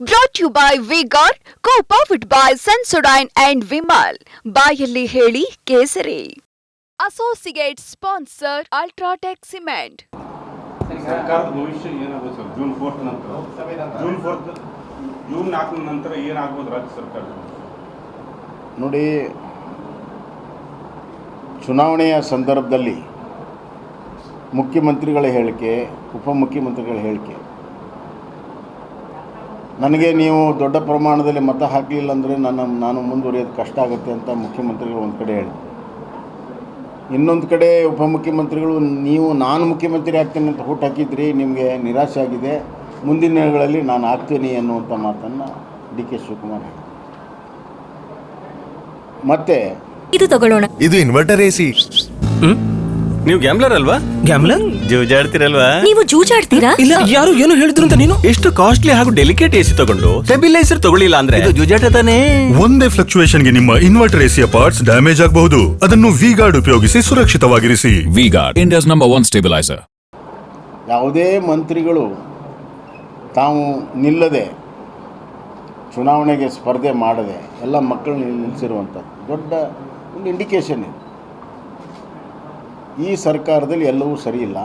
Brought you by V Guard co powered by Sensodyne and Vimal ಬಾಯಲ್ಲಿ ಹೇಳಿ ಕೇಸರಿ. Associate sponsor UltraTech cement ಸರ್ಕಾರದ ಭವಿಷ್ಯ ಏನಾಗುತ್ತೆ ಸರ್? ಜೂನ್ ಫೋರ್ತ್ ನಂತರ. ಜೂನ್ ಫೋರ್ತ್ ಜೂನ್ ನಾಲ್ಕರ ನಂತರ ಏನಾಗ್ಬೋದು ರಾಜ್ಯ ಸರ್ಕಾರ? ನೋಡಿ ಚುನಾವಣೆಯ ಸಂದರ್ಭದಲ್ಲಿ ಮುಖ್ಯಮಂತ್ರಿಗಳ ಹೇಳಿಕೆ ಉಪಮುಖ್ಯಮಂತ್ರಿಗಳ ಹೇಳಿಕೆ ನನಗೆ ನೀವು ದೊಡ್ಡ ಪ್ರಮಾಣದಲ್ಲಿ ಮತ ಹಾಕಲಿಲ್ಲ ಅಂದರೆ ನನ್ನ ನಾನು ಮುಂದುವರಿಯೋದು ಕಷ್ಟ ಆಗುತ್ತೆ ಅಂತ ಮುಖ್ಯಮಂತ್ರಿಗಳು ಒಂದು ಕಡೆ ಹೇಳಿ. ಇನ್ನೊಂದು ಕಡೆ ಉಪಮುಖ್ಯಮಂತ್ರಿಗಳು ನೀವು ನಾನು ಮುಖ್ಯಮಂತ್ರಿ ಆಗ್ತೇನೆ ಅಂತ ಹುಟ್ಟು ಹಾಕಿದ್ರಿ ನಿಮಗೆ ನಿರಾಶೆ ಆಗಿದೆ. ಮುಂದಿನ ದಿನಗಳಲ್ಲಿ ನಾನು ಆಗ್ತೀನಿ ಅನ್ನುವಂಥ ಮಾತನ್ನು ಡಿ ಕೆ ಶಿವಕುಮಾರ್ ಹೇಳಿದರು ಮತ್ತು ಇದು ತಗೊಳ್ಳೋಣ. ಇದು ಇನ್ವರ್ಟರ್ ಎಸಿ ನೀವು ಗ್ಯಾಮ್ಲರ್ ಅಲ್ವಾ? ಗ್ಯಾಮ್ಲರ್ ಜೂಜಾಡ್ತಿರಲ್ವಾ? ನೀವು ಜೂಜಾಡ್ತೀರಾ? ಇಲ್ಲ ಯಾರು ಏನು ಹೇಳಿದ್ರು ಅಂತ ನೀನು? ಎಷ್ಟು ಕಾಸ್ಟ್ಲಿ ಹಾಗೂ ಡೆಲಿಕೇಟ್ ಎಸಿ ತಗೊಂಡು ಸ್ಟೆಬಿಲೈಸರ್ ತಗೊಳ್ಳಿಲ್ಲ ಅಂದ್ರೆ? ಇದು ಜೂಜಾಟ ತಾನೇ? ಒಂದೇ ಫ್ಲಕ್ಚುಯೇಷನ್ಗೆ ನಿಮ್ಮ ಇನ್ವರ್ಟರ್ ಎಸಿಯ ಪಾರ್ಟ್ಸ್ ಡ್ಯಾಮೇಜ್ ಆಗಬಹುದು. ಅದನ್ನು ವಿ ಗಾರ್ಡ್ ಉಪಯೋಗಿಸಿ ಸುರಕ್ಷಿತವಾಗಿರಿಸಿ. V Guard India's number one stabiliser ಯಾವುದೇ ಮಂತ್ರಿಗಳು ತಾವು ನಿಲ್ಲದೆ ಚುನಾವಣೆಗೆ ಸ್ಪರ್ಧೆ ಮಾಡದೆ ಎಲ್ಲ ಮಕ್ಕಳನ್ನ ನಿಲ್ಲಿಸಿರುವಂಥ ದೊಡ್ಡ ಒಂದು ಇಂಡಿಕೇಶನ್ ಇದು. ಈ ಸರ್ಕಾರದಲ್ಲಿ ಎಲ್ಲವೂ ಸರಿಯಿಲ್ಲ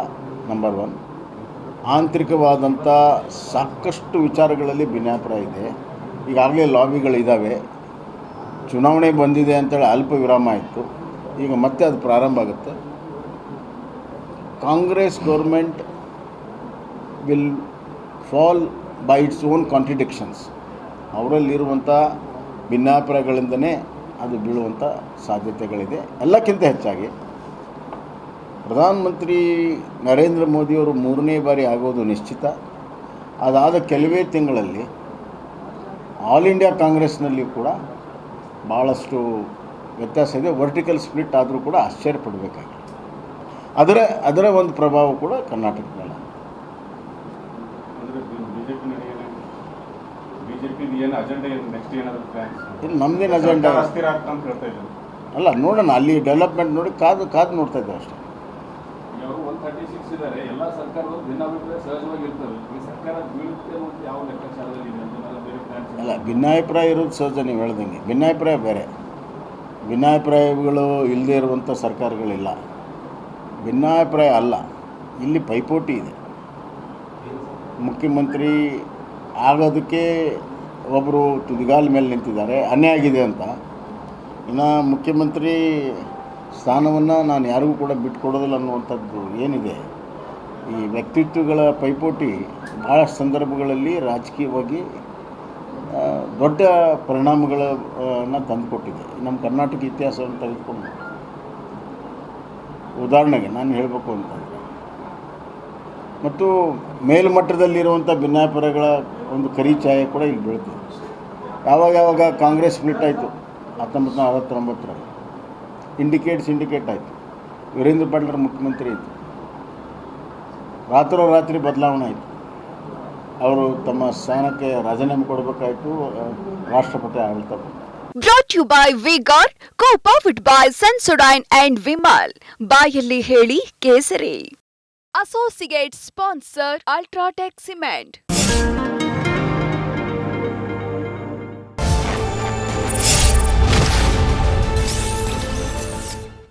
ನಂಬರ್ ಒನ್ ಆಂತರಿಕವಾದಂಥ ಸಾಕಷ್ಟು ವಿಚಾರಗಳಲ್ಲಿ ಭಿನ್ನಾಭಿಪ್ರಾಯ ಇದೆ. ಈಗಾಗಲೇ ಲಾಬಿಗಳಿದ್ದಾವೆ ಚುನಾವಣೆ ಬಂದಿದೆ ಅಂತೇಳಿ ಅಲ್ಪ ವಿರಾಮ ಆಯಿತು. ಈಗ ಮತ್ತೆ ಅದು ಪ್ರಾರಂಭ ಆಗುತ್ತೆ. Congress government will fall by its own contradictions. ಅವರಲ್ಲಿರುವಂಥ ಭಿನ್ನಾಭಿಪ್ರಾಯಗಳಿಂದನೇ ಅದು ಬೀಳುವಂಥ ಸಾಧ್ಯತೆಗಳಿದೆ. ಎಲ್ಲಕ್ಕಿಂತ ಹೆಚ್ಚಾಗಿ ಪ್ರಧಾನಮಂತ್ರಿ ನರೇಂದ್ರ ಮೋದಿಯವರು ಮೂರನೇ ಬಾರಿ ಆಗೋದು ನಿಶ್ಚಿತ. ಅದಾದ ಕೆಲವೇ ತಿಂಗಳಲ್ಲಿ ಆಲ್ ಇಂಡಿಯಾ ಕಾಂಗ್ರೆಸ್ನಲ್ಲಿ ಕೂಡ ಭಾಳಷ್ಟು ವ್ಯತ್ಯಾಸ ಇದೆ. ವರ್ಟಿಕಲ್ ಸ್ಪ್ಲಿಟ್ ಆದರೂ ಕೂಡ ಆಶ್ಚರ್ಯಪಡಬೇಕಾಗಿದೆ. ಅದರ ಅದರ ಒಂದು ಪ್ರಭಾವ ಕೂಡ ಕರ್ನಾಟಕದ ಮೇಲೆ ಇಲ್ಲಿ ನಮ್ಮದೇನು ಅಜೆಂಡಾ ಇದ್ದಾರೆ. ಅಲ್ಲ ನೋಡೋಣ ಅಲ್ಲಿ ಡೆವಲಪ್ಮೆಂಟ್ ನೋಡಿ ಕಾದು ಕಾದು ನೋಡ್ತಾ ಇದ್ದೇವೆ ಅಷ್ಟೇ. ತರ್ಟಿ ಸಿಕ್ಸ್ ಇದ್ದಾರೆ ಎಲ್ಲ ಸರ್ಕಾರಗಳು ಭಿನ್ನಾಭಿಪ್ರಾಯ ಸಹಜವಾಗಿ ಇರ್ತವೆ ಈ ಸರ್ಕಾರ ಬೀಳುತ್ತೆ ಅನ್ನೋದು ಯಾವ ಲೆಕ್ಕಾಚಾರದಲ್ಲಿ ಇದೆ ಅಂತ ಬೇರೆ ಪ್ಲಾನ್ಸ್ ಅಲ್ಲ, ಭಿನ್ನಾಭಿಪ್ರಾಯ ಇರೋದು ಸಹಜ, ನೀವು ಹೇಳ್ದಂಗೆ. ಭಿನ್ನಾಭಿಪ್ರಾಯ ಬೇರೆ. ಭಿನ್ನಾಭಿಪ್ರಾಯಗಳು ಇಲ್ಲದೇ ಇರುವಂಥ ಸರ್ಕಾರಗಳಿಲ್ಲ. ಭಿನ್ನಾಭಿಪ್ರಾಯ ಅಲ್ಲ. ಇಲ್ಲಿ ಪೈಪೋಟಿ ಇದೆ. ಮುಖ್ಯಮಂತ್ರಿ ಆಗೋದಕ್ಕೆ ಒಬ್ಬರು ತುದಿಗಾಲ ಮೇಲೆ ನಿಂತಿದ್ದಾರೆ. ಅನ್ಯಾಯ ಆಗಿದೆ ಅಂತ. ಇನ್ನು ಮುಖ್ಯಮಂತ್ರಿ ಸ್ಥಾನವನ್ನು ನಾನು ಯಾರಿಗೂ ಕೂಡ ಬಿಟ್ಕೊಡೋದಿಲ್ಲ ಅನ್ನುವಂಥದ್ದು ಏನಿದೆ? ಈ ವ್ಯಕ್ತಿತ್ವಗಳ ಪೈಪೋಟಿ ಭಾಳಷ್ಟು ಸಂದರ್ಭಗಳಲ್ಲಿ ರಾಜಕೀಯವಾಗಿ ದೊಡ್ಡ ಪರಿಣಾಮಗಳನ್ನು ತಂದುಕೊಟ್ಟಿದೆ. ನಮ್ಮ ಕರ್ನಾಟಕ ಇತಿಹಾಸವನ್ನು ತೆಗೆದುಕೊಂಡು ಉದಾಹರಣೆಗೆ ನಾನು ಹೇಳಬೇಕು ಅಂತಂದರೆ. ಮತ್ತು ಮೇಲ್ಮಟ್ಟದಲ್ಲಿರುವಂಥ ಭಿನ್ನಾಪರಗಳ ಒಂದು ಕರಿ ಛಾಯೆ ಕೂಡ ಇಲ್ಲಿ ಬೀಳ್ತದೆ ಯಾವಾಗ ಯಾವಾಗ ಕಾಂಗ್ರೆಸ್ ಸ್ಪ್ಲಿಟ್ ಆಯಿತು ಹತ್ತೊಂಬತ್ತು ನೂರ ಅರವತ್ತೊಂಬತ್ತರಲ್ಲಿ. ಇಂಡಿಕೇಟ್ ಸಿಂಡಿಕೇಟ್ ಆಯಿತು. ವೀರೇಂದ್ರ ಪಾಟೀಲ್ರ ಮುಖ್ಯಮಂತ್ರಿ ಇತ್ತು ರಾತ್ರೋರಾತ್ರಿ ಬದಲಾವಣೆ ಆಯಿತು. ಅವರು ತಮ್ಮ ಸ್ಥಾನಕ್ಕೆ ರಾಜೀನಾಮೆ ಕೊಡಬೇಕಾಯಿತು ರಾಷ್ಟ್ರಪತಿ ಆಡಳಿತ. Brought you by V Guard co powered by Sensodyne and Vimal ಬಾಯಲ್ಲಿ ಹೇಳಿ ಕೇಸರಿ. Associate sponsor UltraTech cement